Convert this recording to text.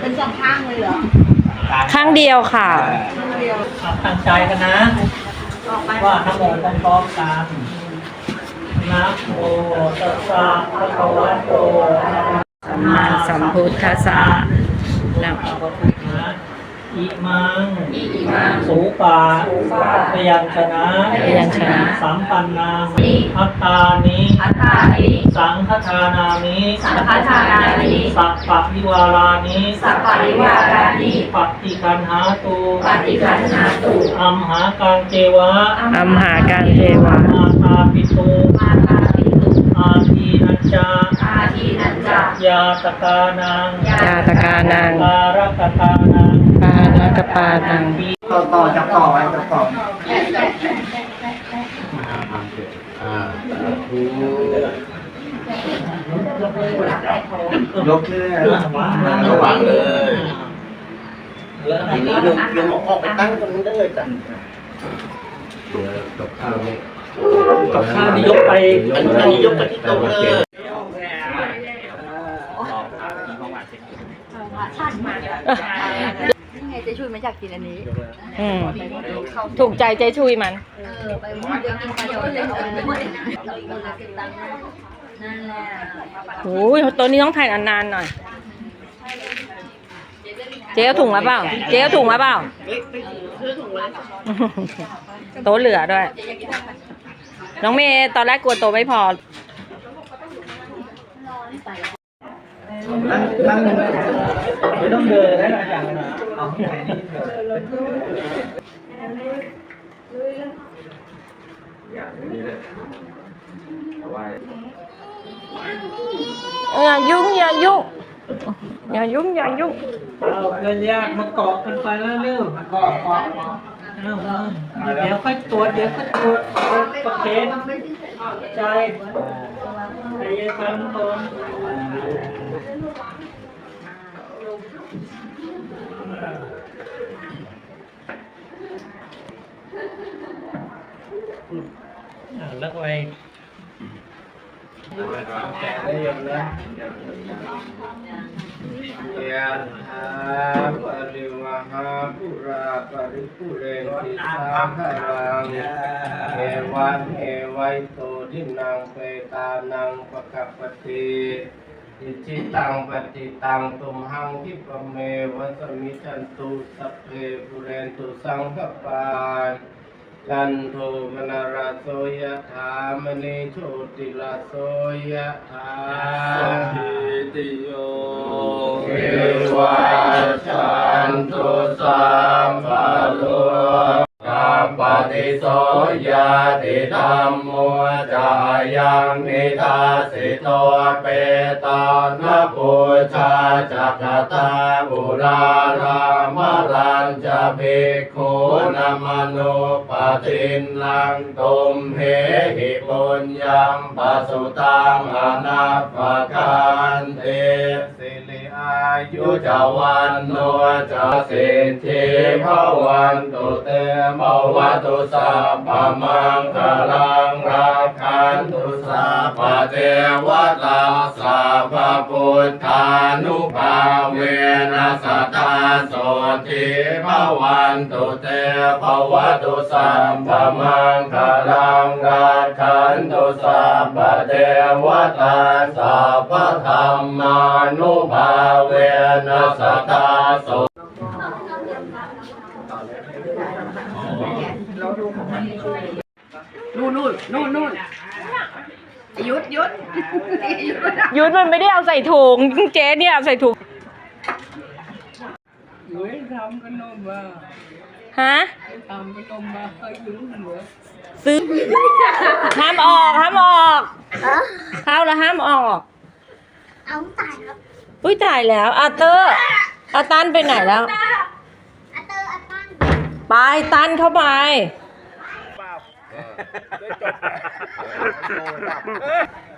เป็นสองข้างเลยเหรอข้างเดียวค่ะตั้งใจกันนะ ว่าทั้งหมดพร้อมกันนะโมตัสสะภะคะวะโตสัมมาสัมพุทธัสสะนะนะอิมัง อิมังสูปาพยัญชนะพยัญชนะสัมปันนาอัตตานิอัฏฐานิสังฆทานามิสังฆทานานิสัพพะวิวารานิสัพพะวิวารานิปฏิคันหาตุปฏิคันหาตุอัมหากังเจวะอัมหาการเทวะมาตาปิตุมาตาปิตุอาทีนัจจาอา ทีนันจายาตกานังยาตกานังการกตานังปานกปานังต่อต่อจับต่อไว้จับต่อยกขึ้นระวังเลยทีนี้ยกยกออกไปตั้งตรงนี้ได้เลยจ้ะกับข้าวนี่ยกไปอันนี้ยกไปที่โต๊ะเลย นี่ไงเจะช่วยไม่อยากกินอันนี้ อืมถูกใจเจ๊ชุยมัน เออ ไปหมดเดี๋ยวกินไปเดี๋ยวเลยเอาไปหมดนั่นแหละโอ้ยตัวนี้ต้องถ่ายนานๆหน่อย เจ๊เอาถุงมาเปล่า เจ๊เอาถุงมาเปล่าโต๊ะเหลือด้วย น้องเมย์ตอนแรกกลัวโต๊ะไม่พอ นั่งนั่งไม่ต้องเดินให้หลายอย่างนะเอาที่ไหนนี่เถอะอย่ายุ่งอย่ายุ่งอย่ายุ่งอย่ายุ่งเอาเพื่อนญาติมาเกาะกันไปแล้วเร็วก็ก็เอาเอาเดี๋ยวค่อยตรวจเดี๋ยวค่อยตรวจประเคนใจใจเย็นกันก่อน อ่าแล้วไปได้ยังนะยะถาปริวหาปุราปริปุเรนติสาคารังเอวันเอไวโตทินังเปตานังปะกัปปติ อิจิตังปฏิตังตุมหังคิปเมวัสมิจันตุสัพเพปุเรนตุสังคปาจันโทมนาราโสยะถามณีโชติลาโสยะถาติโยเอวาจันตุสั โสยะติธรรมโมจายังนิทาสิโตเปตานะปุชาจักตาบุรารามารันจะภิกขุนามโนปฏินนังตุมเหหิปุญญังปสุตังอนาปกันเทสิริ อายุจาวันโนจะสิทธิภวันตุเตมวัตุสัพพมังคลังรักขันตุสัพพเทวตาสัพพุทธานุภาเวนัสตตา โสทิภวันตุเตภวตุสัพพมังคลังรักขันตุสัพพเทวตาสัพพธรรมานุภาเวนัสตาโสนู่นนู่นนู่นนู่นหยุดหยุดหยุดมันไม่ได้เอาใส่ถุงเจ๊เนี่ยเอาใส่ถุง เฮ้ยทำขนมมาฮะทำขนมมาให้ยืมเหลือซื้อห้ามออกห้ามออกเข้าแล้วห้ามออก เอาตายครับอุ้ยตายแล้วอาเตอร์อาตันไปไหนแล้วอัตเตอร์อัตตันไปตันเข้าไปเ